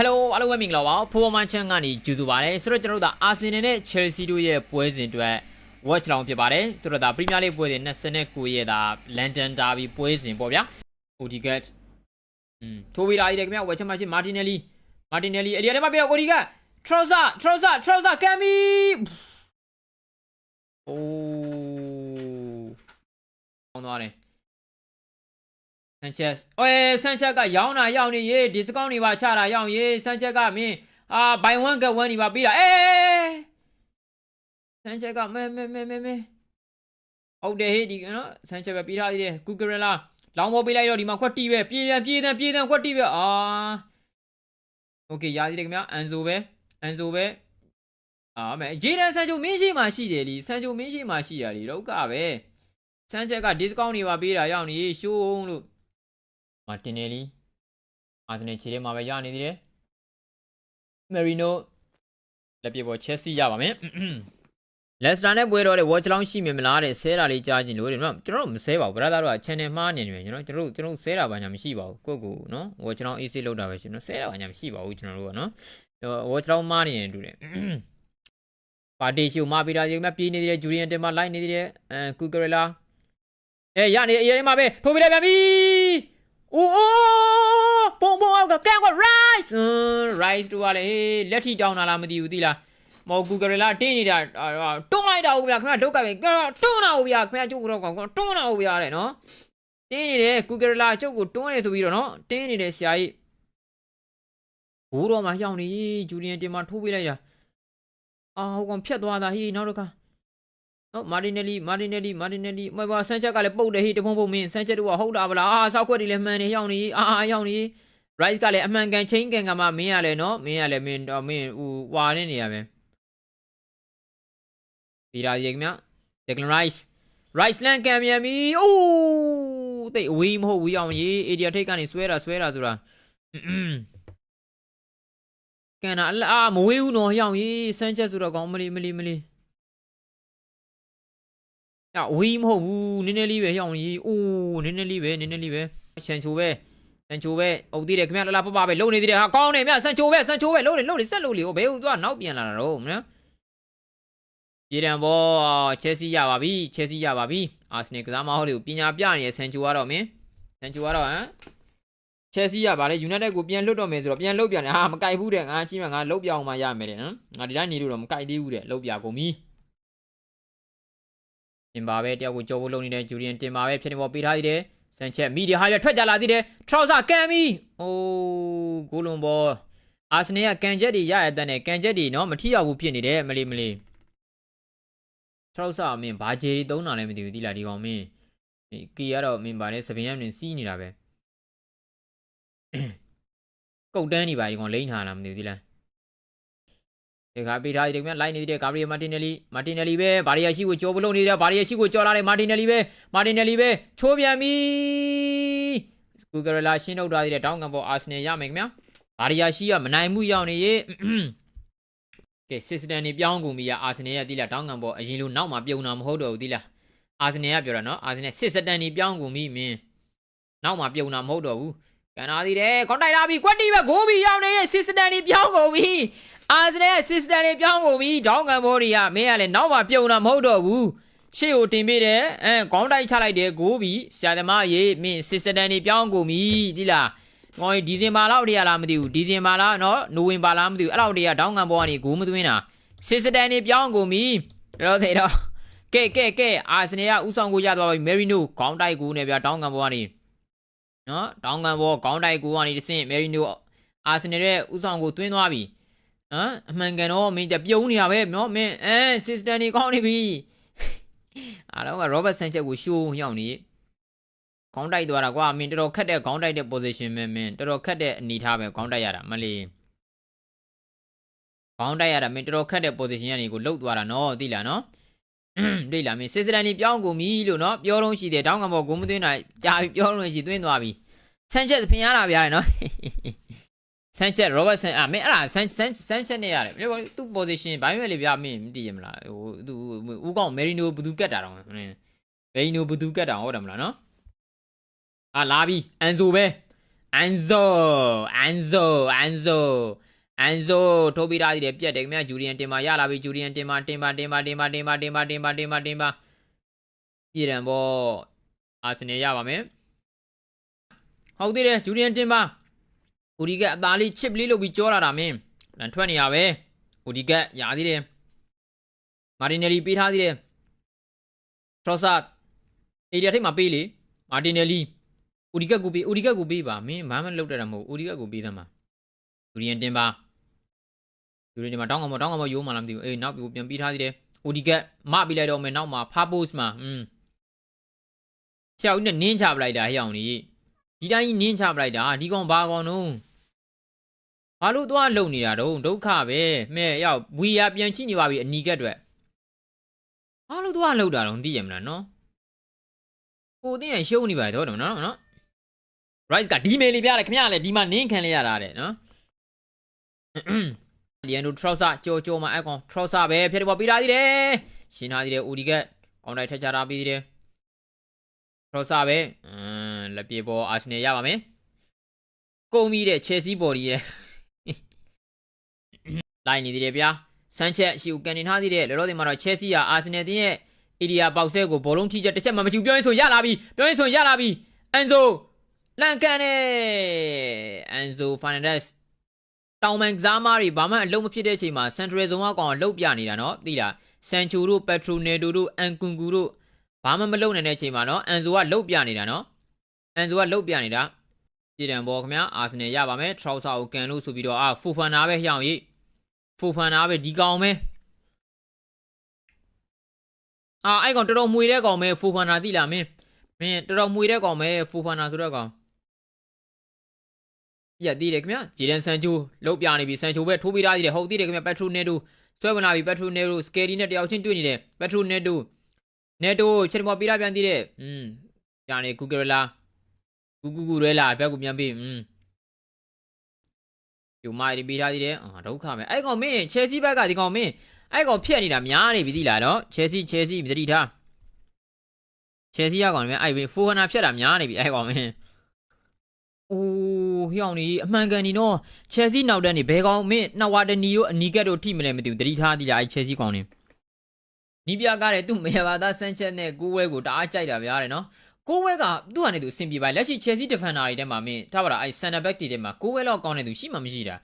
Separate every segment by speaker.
Speaker 1: Hello အားလုံးပဲမင်္ဂလာပါဖိုးမန်ချန်ကနေကြိုဆိုပါရစေဆိုတော့ကျွန်တော်တို့ကအာဆင်နယ်နဲ့ Chelsea တို့ရဲ့ပွဲစဉ်အတွက် watch လောင်ဖြစ်ပါတယ်ဆိုတော့ဒါ Premier League ပွဲစဉ်29ရဲ့ဒါ London Derby ပွဲစဉ်ပေါ့ဗျာ Odegaard อืมထိုးပြီးလာရည်တယ်ခင်ဗျဝက်ချက်မရှိ Martinelli Martinelli အဒီထဲမှာပြတော့ Odegaard Trossard Trossard Trossard ကမ်မီအိုးအောင်သွားတယ် ဆန်ချက်။အေးဆန်ချက်ကရောင်းတာရောက်နေရေဒီစကောင်းတွေပါချတာရောက်ရေဆန်ချက်ကမင်းအာဘိုင်ဝမ်ကဝမ်ဒီပါပြီးတာအေးဆန်ချက်ကမဲမဲမဲမဲမဲဟုတ်တယ်ဟေ့ဒီနော်ဆန်ချက်ပဲပြီးထားသေးတယ်ကူဂရလာလောင်းပေါ်ပေးလိုက်တော့ဒီမှာခွက်တီးပဲပြေးတယ်ပြေးတယ်ပြေးတယ်ခွက်တီးပဲအာโอเคရသေးတယ်ခင်ဗျာအန်ဇိုပဲအန်ဇိုပဲအာမဲဂျေဒန်ဆန်ချိုမင်းရှိမှရှိတယ်လीဆန်ချိုမင်းရှိမှရှိရလीတော့ကပဲဆန်ချက်ကဒီစကောင်းတွေပါပေးတာရောက်နေရှိုးလို့ မာတင်နယ်လီအာဆင်နယ်ခြေထဲမှာပဲရနေသေးတယ်မယ်ရီနိုလက်ပြပေါ်ချက်စီရပါမယ်လက်စတာနဲ့ပွဲတော့တဲ့ဝါချလောင်းရှိမြင်မလားတဲ့ဆဲတာလေးကြားကြည့်လို့တဲ့နော်ကျွန်တော်တို့မဆဲပါဘူးဘရသာတို့က channel မှားနေနေမယ်ကျွန်တော်တို့ကျွန်တော်ဆဲတာဘာညာမရှိပါဘူးကိုယ့်ကိုနော်ဝါချလောင်း AC လောက်တာပဲကျွန်တော်ဆဲတာဘာညာမရှိပါဘူးကျွန်တော်တို့ကနော်ဝါချလောင်းမှားနေနေတူတယ်ပါတီရှူမှာပြီးတာကြီးမှပြေးနေသေးတယ်ဂျူလီယန်တင်မှာလိုက်နေသေးတယ်အဲကူဂရလာအဲရနေအရင်မှာပဲထိုးပြလိုက်ပြန်ပြီ အိုးအိုးပုံပုံအောက်ကကဲက rice rice တို့ကလေလက်ထီတောင်းတာလားမသိဘူးသိလားမော် Google လာတင်းနေတာတွန်းလိုက်တာဟုတ်ဗျာခင်ဗျာဒုက္ခပဲတွန်းတာဟုတ်ဗျာခင်ဗျာကျုပ်ကတော့ကွာတွန်းတာဟုတ်ဗျာတဲ့နော်တင်းနေတယ် Google လာကျုပ်ကိုတွန်းနေဆိုပြီးတော့နော်တင်းနေတယ်ဆရာကြီးဘိုးတော်မှာရောက်နေဂျူလီယန်တင်မှာထိုးပေးလိုက်တာအာဟုတ်ကောင်ဖြတ်သွားတာဟေးနောက်တော့က နော်မာတီနယ်လီမာတီနယ်လီမာတီနယ်လီမဘာဆန်ချက်ကလည်းပုတ်တယ်ဟေးတပုံပုံမင်းဆန်ချက်တို့ကဟုတ်တာဗလားအာစောက်ခွက်တွေလည်းမှန်နေရောက်နေအာအာရောက်နေ rice ကလည်းအမှန်ကန်ချင်းကန်ကမှမင်းရလဲနော်မင်းရလဲမင်းတော့မင်းဟိုဝါနေနေရပဲပြီးတာရေခင်ဗျ Declan Rice Rice လန်ကန်မြန်ပြီအိုးတိတ်အဝေးမဟုတ်ဝေးအောင်ရေး area ထိတ်ကနေဆွဲတာဆွဲတာဆိုတာကန်တာအာမဝေးဘူးနော်ရောက်ရေးဆန်ချက်ဆိုတော့ကောင်းမလီမလီမလီ အဝေးမဟုတ်ဘူးနည်းနည်းလေးပဲရောက်ရေးအိုးနည်းနည်းလေးပဲနည်းနည်းလေးပဲချန်ချိုပဲဆန်ချိုပဲအုပ်သေးတယ်ခင်ဗျာလာလာပပပဲလုံနေသေးတယ်ဟာကောင်းတယ်မြဆန်ချိုပဲဆန်ချိုပဲလုံနေလုံနေဆက်လုံလေဟိုဘဲဟိုသွားနောက်ပြန်လာတာတော့နော်ပြည်တံဘောချက်စီရပါပြီချက်စီရပါပြီအာဆနယ်ကစားမဟုတ်လေပညာပြနေရဆန်ချိုကတော့မင်းဆန်ချိုကတော့ဟမ်ချက်စီရပါလေယူနိုက်တက်ကိုပြန်လွတ်တော့မယ်ဆိုတော့ပြန်လုတ်ပြန်တယ်ဟာမကြိုက်ဘူးတဲ့ငါချင်းမငါလုတ်ပြအောင်မှရမယ်တဲ့နော်ငါဒီတိုင်းနေလို့တော့မကြိုက်သေးဘူးတဲ့လုတ်ပြကုန်ပြီ တင်ပါပဲတယောက်ကိုကြောဖို့လုံနေတဲ့ဂျူလီယန်တင်ပါပဲဖြစ်နေပေါ်ပေးထားသေးတယ်ဆန်ချက်မီဒီယာဟာရထွက်ကြလာသေးတယ်ထရော့ဆာကန်မီအိုးဂိုလွန်ဘောအာဆနယ်ကကန်ချက်တွေရရတဲ့နဲ့ကန်ချက်တွေနော်မထိရောက်ဘူးဖြစ်နေတယ်မလီမလီထရော့ဆာမင်းဘာဂျေတွေသုံးတာလဲမသိဘူးဒီလားဒီကောင်မင်းကီကတော့မင်းပါလေစပင်ရမင်းစီးနေတာပဲကုတ်တန်းနေပါဒီကောင်လိမ့်ထားလားမသိဘူးဒီလား ဒီကပေးထားဒီကလိုက်နေသေးတယ်ဂါဘရီယယ်မာတင်နယ်လီမာတင်နယ်လီပဲဘာရီယာရှိကိုကြော်ပလုံးနေတယ်ဘာရီယာရှိကိုကြော်လာတယ်မာတင်နယ်လီပဲမာတင်နယ်လီပဲချိုးပြန်ပြီကူဂရလာရှင်းထုတ်ထားသေးတဲ့တောင်းကန်ပေါ်အာဆနယ်ရမယ်ခင်ဗျာဘာရီယာရှိကမနိုင်မှုရောက်နေရေကဲစစ်စတန်နေပြောင်းကုန်ပြီအာအာဆနယ်ရတိလာတောင်းကန်ပေါ်အရင်လိုနောက်မှပြုံတာမဟုတ်တော့ဘူးတိလာအာဆနယ်ကပြောတာနော်အာဆနယ်စစ်စတန်နေပြောင်းကုန်ပြီမင်းနောက်မှပြုံတာမဟုတ်တော့ဘူးကန်နာသေးတယ်ခေါင်းတိုက်လာပြီကွက်တီပဲဂိုးပြီရောက်နေရေစစ်စတန်နေပြောင်းကုန်ပြီ အာဆနယ်ကစစ်စတန်နေပြောင်းကုန်ပြီတောင်းကန်ပေါ်တွေကမင်းကလည်းနောက်မှပြုံတာမဟုတ်တော့ဘူးရှေ့ကိုတင်ပေးတယ်အဲခေါင်းတိုက်ချလိုက်တယ်ကိုပြီးဆရာသမားရေမင်းစစ်စတန်နေပြောင်းကုန်ပြီဒီလားငေါ်ဒီဇင်ဘာလောက်တည်းရလားမသိဘူးဒီဇင်ဘာလားနော်နိုဝင်ဘာလားမသိဘူးအဲ့လောက်တည်းရဒေါင်းငံဘောကနေဂိုးမသွင်းတာစစ်စတန်နေပြောင်းကုန်ပြီတော့သေးတော့ကဲကဲကဲအာဆနယ်ကဥဆောင်ကိုရသွားပြီမယ်ရီနိုခေါင်းတိုက်ကိုနဲ့ဗျာဒေါင်းငံဘောကနေနော်ဒေါင်းငံဘောခေါင်းတိုက်ကိုကနေတဆင့်မယ်ရီနိုအာဆနယ်ရဲ့ဥဆောင်ကိုသွင်းသွားပြီ ဟမ်အမှန်ကန်တော့မင်းကြပြုံးနေတာပဲနော်မင်းအဲစစ်စတန်နေကောင်းနေပြီအားလုံးက Robert Sanchez ကိုရှိုးရောက်နေခေါင်းတိုက်သွားတာကွာမင်းတော်တော်ခက်တဲ့ခေါင်းတိုက်တဲ့ position ပဲမင်းတော်တော်ခက်တဲ့အနေထားပဲခေါင်းတိုက်ရတာမလေးခေါင်းတိုက်ရတာမင်းတော်တော်ခက်တဲ့ position ကနေကိုလှုပ်သွားတာနော်သိလားနော်သိလားမင်းစစ်စတန်နေပြောင်းကုန်ပြီလို့နော်ပြောတော့ရှိတယ်တောင်းကံပေါ်ဂုံမသွင်းတာကြာပြီပြောတော့ရှိသွင်းသွားပြီ Sanchez ဖင်ရတာဗျာနော် Sanchez Robert Sanchez အမင်းအဲ့ဒါ Sanchez Sanchez နဲ့ရတယ်သူ့ position ဘာမှမလေဗျာမင်းမသိရမလားဟိုသူဦးကောင် Merino ဘသူကတ်တာတော့မင်း Merino ဘသူကတ်တာဟုတ်တယ်မလားနော်အာလာပြီ Anzo ပဲအန်ဇိုအန်ဇိုအန်ဇိုအန်ဇိုထိုးပြီးသားကြီးတယ်ပြက်တယ်ခင်ဗျဂျူရီယန်တင်ပါရလာပြီဂျူရီယန်တင်ပါတင်ပါတင်ပါတင်ပါတင်ပါတင်ပါတင်ပါတင်ပါတင်ပါတင်ပါပြည်တယ်ဗောအာဆင်နယ်ရပါမယ်ဟုတ်သေးတယ်ဂျူရီယန်တင်ပါ ဦးဒီကအသားလေးချစ်လေးလုပ်ပြီးကြောလာတာမင်းလန်ထွက်နေရပဲဦးဒီကရသေးတယ်မာတင်နယ်လီပေးထားသေးတယ်ထရော့ဆာအေရီယာထိပ်မှာပေးလေမာတင်နယ်လီဦးဒီကက်ကိုပေးဦးဒီကက်ကိုပေးပါမင်းဘာမှလုပ်တတ်တာမဟုတ်ဦးဒီကက်ကိုပေးသမှာယူရီယန်တင်ပါယူရီယန်တင်ပါတောင်းကောင်မတောင်းကောင်မရိုးမှလားမသိဘူးအေးနောက်ပြီးပြန်ပြီးထားသေးတယ်ဦးဒီကက်မပြီးလိုက်တော့မယ်နောက်မှာဖာပို့စ်မှာอืมချောက်နဲ့နင်းချပလိုက်တာဟဲ့အောင်ကြီးဒီတိုင်းကြီးနင်းချပလိုက်တာဒီကောင်ဘာကောင်တော့ ဘာလို့သွားလုံနေတာတော့ဒုက္ခပဲမဲ့ရောက်ဝီယာပြန်ချိနေပါပြီအနီကက်အတွက်ဘာလို့သွားလုံတာတော့သိရမလားနော်ကိုသိရင်ရှုံးနေပါတော့နော်နော် Rice ကဒီမေလေးပြတယ်ခင်ဗျားလည်းဒီမှာနင်းခံလေရတာတဲ့နော်လီယန်ဒိုထရော့ဆာကြောကြောမှာအကောင်ထရော့ဆာပဲဖြစ်တယ်ပေါ်ပြီးသားသေးတယ်ရှင်းထားသေးတယ်ဦးဒီကကောင်းတိုက်ထက်ချတာပြီးသေးတယ်ထရော့ဆာပဲအမ်လက်ပြေပေါ်အာဆင်နယ်ရပါမယ်ကုန်ပြီးတဲ့ချယ်ဆီဘော်ဒီရဲ့ လိုက်နေသေးတယ်ဗျာဆန်ချက်ရှီကိုကန်နေထားသေးတယ်လောလောဆယ်မှာတော့ချယ်ဆီကအာဆင်နယ်တင်းရဲ့အီဒီယာပေါက်ဆဲကိုဘောလုံးထိချက်တစ်ချက်မှမရှိဘူးပြောရင်ဆိုရလာပြီပြောရင်ဆိုရလာပြီအန်ဇိုလန်ကန်နဲ့အန်ဇိုဖာနန်ဒက်စ်တောင်မန်ကစားမားတွေဘာမှအလုံးမဖြစ်တဲ့အချိန်မှာစန်ထရယ်ဇုံကကောင်လှုပ်ပြနေတာနော်သိလားဆန်ချူတို့ပက်ထရိုနယ်ဒိုတို့အန်ကွန်ကူတို့ဘာမှမလုပ်နိုင်တဲ့အချိန်မှာနော်အန်ဇိုကလှုပ်ပြနေတာနော်အန်ဇိုကလှုပ်ပြနေတာပြည်တံဘောခင်ဗျာအာဆင်နယ်ရပါမယ်ထရောက်ဆာကိုကန်လို့ဆိုပြီးတော့အာဖူဖန်နာပဲဟျောင်းရိ ဖူဖန်နာပဲဒီကောင်ပဲအာအဲ့ကောင်တော်တော်မွေတဲ့ကောင်ပဲဖူဖန်နာသိလားမင်းမင်းတော်တော်မွေတဲ့ကောင်ပဲဖူဖန်နာဆိုတဲ့ကောင် ပြက်သေးတယ်ခင်ဗျာဂျီဒန်ဆန်ချိုလုတ်ပြနေပြီဆန်ချိုပဲထိုးပေးထားသေးတယ်ဟုတ်သေးတယ်ခင်ဗျာပက်ထရိုနယ်တိုဆွဲဝင်လာပြီပက်ထရိုနယ်တိုစကယ်ဒီနဲ့တယောက်ချင်းတွေ့နေတယ်ပက်ထရိုနယ်တိုနယ်တိုချက်မော်ပေးထားပြန်သေးတယ်อืมကြာနေကူကရလာကူကူကူရဲလာဘက်ကူပြန်ပြီးอืม ယူမိုင်ဒီပေးထားသေးတယ်အာဒုက္ခပဲအဲ့ကောင်မင်းချယ်ဆီဘက်ကဒီကောင်မင်းအဲ့ကောင်ဖြက်နေတာများနေပြီသီလားနော်ချယ်ဆီချယ်ဆီသတိထားချယ်ဆီရကောင်မင်းအဲ့ဖိုဟနာဖြက်တာများနေပြီအဲ့ကောင်မင်းအိုးဟျောင်းနေအမှန်ကန်နေတော့ချယ်ဆီနောက်တန်းနေဘဲကောင်မင်းနှစ်ဝါတနီကိုအနီကက်တို့ထိမလဲမသိဘူးတတိထားသီလားအဲချယ်ဆီကောင်နေနီးပြကားတယ်သူ့မရပါသားဆန်ချက်နဲ့ကိုဝဲကိုတအားကြိုက်တာဗျာတဲ့နော် ကိုဝဲကသူ့ဟာနဲ့သူအဆင်ပြေပါလက်ရှိချယ်ဆီဒီဖန်နာတွေထဲမှာမင်းထားပါလားအဲဆန်နာဘက်တွေထဲမှာကိုဝဲလောက်ကောင်းတဲ့သူရှိမှမရှိတာ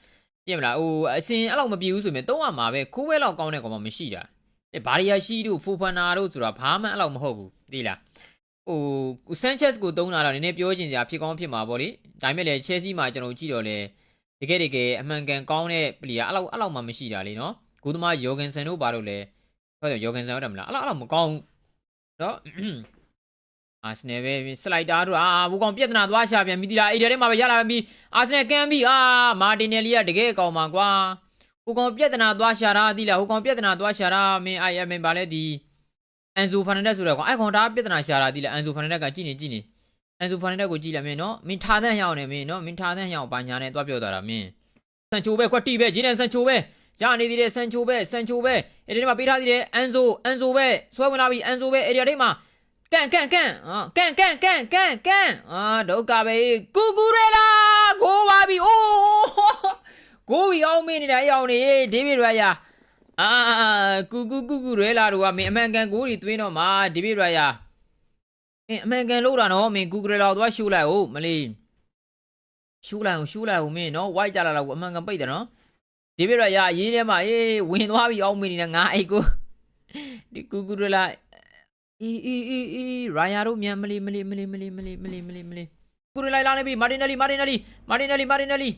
Speaker 1: ပြင်မလားဟိုအစင်အဲ့လောက်မပြေဘူးဆိုရင်တော့ရမှာပဲကိုဝဲလောက်ကောင်းတဲ့ကောင်မှမရှိတာအဲဘာရီယာရှိတို့ဖိုဖန်နာတို့ဆိုတာဘာမှအဲ့လောက်မဟုတ်ဘူးသိလားဟိုဆန်ချက်စ်ကိုတုံးလာတော့နည်းနည်းပြောချင်စရာဖြစ်ကောင်းဖြစ်မှာပေါ့လေဒါပေမဲ့လည်းချဲဆီမှာကျွန်တော်ကြည့်တော့လေတကယ်တကယ်အမှန်ကန်ကောင်းတဲ့ပလီယာအဲ့လောက်အဲ့လောက်မှမရှိတာလေနော်ဂိုးသမားယောဂန်ဆန်တို့ဘာလို့လဲဟုတ်တယ်ယောဂန်ဆန်ဟုတ်တယ်မလားအဲ့လောက်အဲ့လောက်မကောင်းနော် အာဆနယ်ပဲစလိုက်တာတို့အာဘူကောင်ပြက်တနာသွားရှာပြန်မိသီလားအေးထဲမှာပဲရလာပြီအာဆနယ်ကန်ပြီအာမာတင်နယ်လီကတကယ်ကောင်းပါကွာဟိုကောင်ပြက်တနာသွားရှာတာသီလားဟိုကောင်ပြက်တနာသွားရှာတာမင်းအိုင်အမင်ပါလဲဒီအန်ဇိုဖာနန်ဒက်ဆိုတော့ကောင်အဲ့ကောင်ဒါပြဿနာရှာတာဒီလေအန်ဇိုဖာနန်ဒက်ကကြည့်နေကြည့်နေအန်ဇိုဖာနန်ဒက်ကိုကြည့်လိုက်မင်းနော်မင်းထားတဲ့ဟျောင်းနေမင်းနော်မင်းထားတဲ့ဟျောင်းဘာညာနဲ့သွားပြောတာတာမင်းဆန်ချိုပဲကွက်တီပဲဂျင်းနဲ့ဆန်ချိုပဲရနေသေးတယ်ဆန်ချိုပဲဆန်ချိုပဲအဲ့ဒီထဲမှာပေးထားသေးတယ်အန်ဇိုအန်ဇိုပဲဆွဲဝင်လာပြီအန်ဇိုပဲအဲ့ဒီထဲမှာ ကန်ကန်ကန်အာကန်ကန်ကန်ကန်ကန်အာဒုက္ခပဲကူကူရဲလာကိုပါပြီအိုးကိုပြီအောင်မင်းနေတာရောင်နေဒေးဗစ်ရယာအာကူကူကူကူရဲလာတို့ကမင်းအမှန်ကန်ကိုကြီးသွင်းတော့မှာဒီပြရယာအင်းအမှန်ကန်လို့တာနော်မင်းကူကရလာသွားရှူလိုက်ဟုတ်မလေးရှူလိုက်အောင်ရှူလိုက်အောင်မင်းနော်ဝိုက်ကြလာတော့အမှန်ကန်ပိတ်တယ်နော်ဒီပြရယာရေးထဲမှာအေးဝင်သွားပြီအောင်မင်းနေငါအိတ်ကိုဒီကူကူရလာ အီအီအီအီရာယာတို့မြန်မလေးမလေးမလေးမလေးမလေးမလေးမလေးမလေးကူရလိုက်လာနေပြီမာတင်နယ်လီမာတင်နယ်လီမာတင်နယ်လီမာတင်နယ်လီ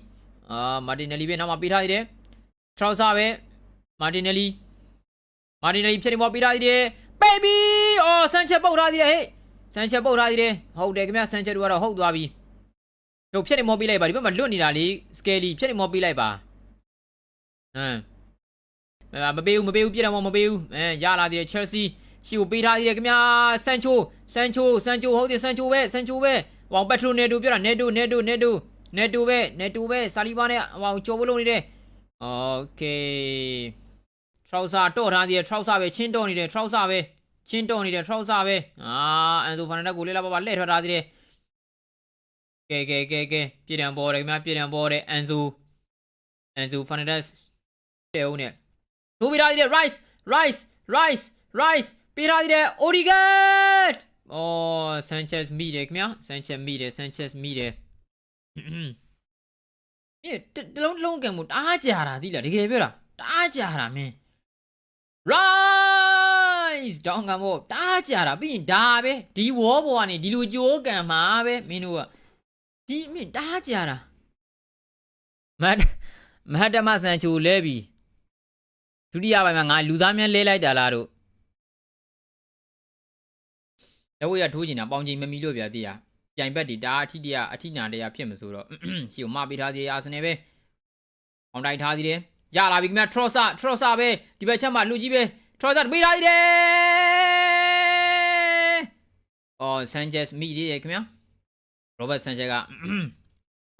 Speaker 1: အာမာတင်နယ်လီပဲနောက်မှာပေးထားသေးတယ်ထရောက်ဆာပဲမာတင်နယ်လီမာတင်နယ်လီဖြစ်နေပေါ်ပေးထားသေးတယ်ဘေဘီအော်ဆန်ချက်ပုတ်ထားသေးတယ်ဟေ့ဆန်ချက်ပုတ်ထားသေးတယ်ဟုတ်တယ်ခင်ဗျဆန်ချက်တို့ကတော့ဟုတ်သွားပြီတို့ဖြစ်နေမောပေးလိုက်ပါဒီဘက်မှာလွတ်နေတာလေစကယ်လီဖြစ်နေမောပေးလိုက်ပါဟမ်မပေးဘူးမပေးဘူးပြည့်တယ်မောမပေးဘူးအဲရလာသေးတယ်ချယ်ဆီ ရှီကိုပေးထားသေးတယ်ခင်ဗျာဆန်ချိုဆန်ချိုဆန်ချိုဟုတ်တယ်ဆန်ချိုပဲဆန်ချိုပဲဟောပက်ထရိုနယ်တိုပြောတာနယ်တိုနယ်တိုနယ်တိုနယ်တိုပဲနယ်တိုပဲစာလီဘာနဲ့ဟောကြော်ဘလုံးနေတယ်โอเค trouser တော့ထားသေးတယ် trouser ပဲချင်းတော့နေတယ် trouser ပဲချင်းတော့နေတယ် trouser ပဲအာအန်ဆိုဖာနန်ဒက်ကိုလေးလာပါပါလှည့်ထွက်ထားသေးတယ် ကဲကဲကဲကဲပြည်တံပေါ်တယ်ခင်ဗျာပြည်တံပေါ်တယ်အန်ဇူအန်ဇူဖာနဒက်တဲဦးနဲ့ထိုးပြီးသားသေးတယ် rice rice rice rice ပြီးသားသေးတယ် Odegaard အော် Sanchez မိတယ်ခင်ဗျာ Sanchez မိတယ် Sanchez မိတယ်မြေတလုံးတလုံးကံမှုတအားကြာတာသိလားတကယ်ပြောတာတအားကြာတာမင်း rice တောင်းကံမို့တအားကြာတာပြီးရင်ဒါပဲဒီဝေါ်ဘောကနေဒီလိုကြိုးကံမှာပဲမင်းတို့ကဒီမြင့်တားကြတာမတ်မဟတ်တမဆန်ချိုလဲပြီဒုတိယပိုင်းမှာငါလူသားများလဲလိုက်တာလားတို့ လက်ဝဲရထိုးကျင်တာပေါင်ချိန်မမီလို့ဗျာတိရပြိုင်ဘက်ဒီဒါအထိတရအထိနာတရဖြစ်မဆိုတော့ရှီကိုမပေးထားသေးအာဆနယ်ပဲအောင်တိုက်ထားသေးတယ်ရလာပြီခင်ဗျထရော့ဆာထရော့ဆာပဲဒီဘက်ချက်မှာလူကြီးပဲထရော့ဆာပေးထားသေးတယ်အော်ဆန်ချက်မိသေးတယ်ခင်ဗျာရောဘတ်ဆန်ချက်က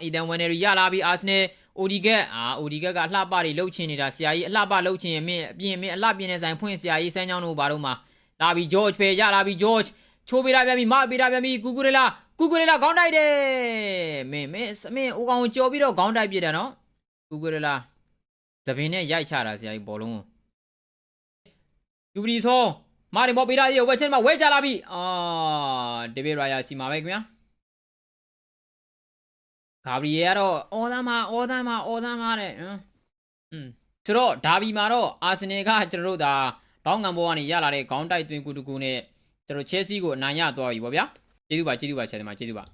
Speaker 1: အီဒန်ဝန်နယ်ရီရလာပြီအာဆနယ်အိုဒီဂက်အာအိုဒီဂက်ကအလှပတွေလှုပ်ချင်နေတာဆရာကြီးအလှပလှုပ်ချင်ရင်မင်းအပြင်မင်းအလှပြင်းနေဆိုင်ဖွင့်ဆရာကြီးစမ်းချောင်းတို့ဘာတို့မှာလာပြီဂျော့ချ်ပဲရလာပြီဂျော့ချ် ချိုးပေးလိုက်ပြန်ပြီမပေးလိုက်ပြန်ပြီကူကူရေလာကူကူရေလာခေါင်းတိုက်တယ်မင်းမင်းမင်းအိုကောင်ကိုကြော်ပြီးတော့ခေါင်းတိုက်ပြတယ်နော်ကူကူရေလာသပင်နဲ့ရိုက်ချတာဆရာကြီးဘောလုံးကိုယူပရီဆောမာရီမောပေးလိုက်ရဝက်ချင်မှာဝဲချလာပြီအာဒေးဗစ်ရာယာစီမှာပဲခင်ဗျာဂါဘရီယယ်ကတော့အော်သမ်းမအော်သမ်းမအော်သမ်းမတဲ့ဟမ်อืมဆိုတော့ဒါဘီမှာတော့အာဆင်နယ်ကကျွန်တော်တို့ဒါတောင်းငံဘောကနေရလာတဲ့ခေါင်းတိုက်သွင်းကူတကူနဲ့ ကျွန်တော်ချဲစီကိုအနိုင်ရသွားပြီဗောဗျာကျေးဇူးပါကျေးဇူးပါဆရာသမားကျေးဇူးပါ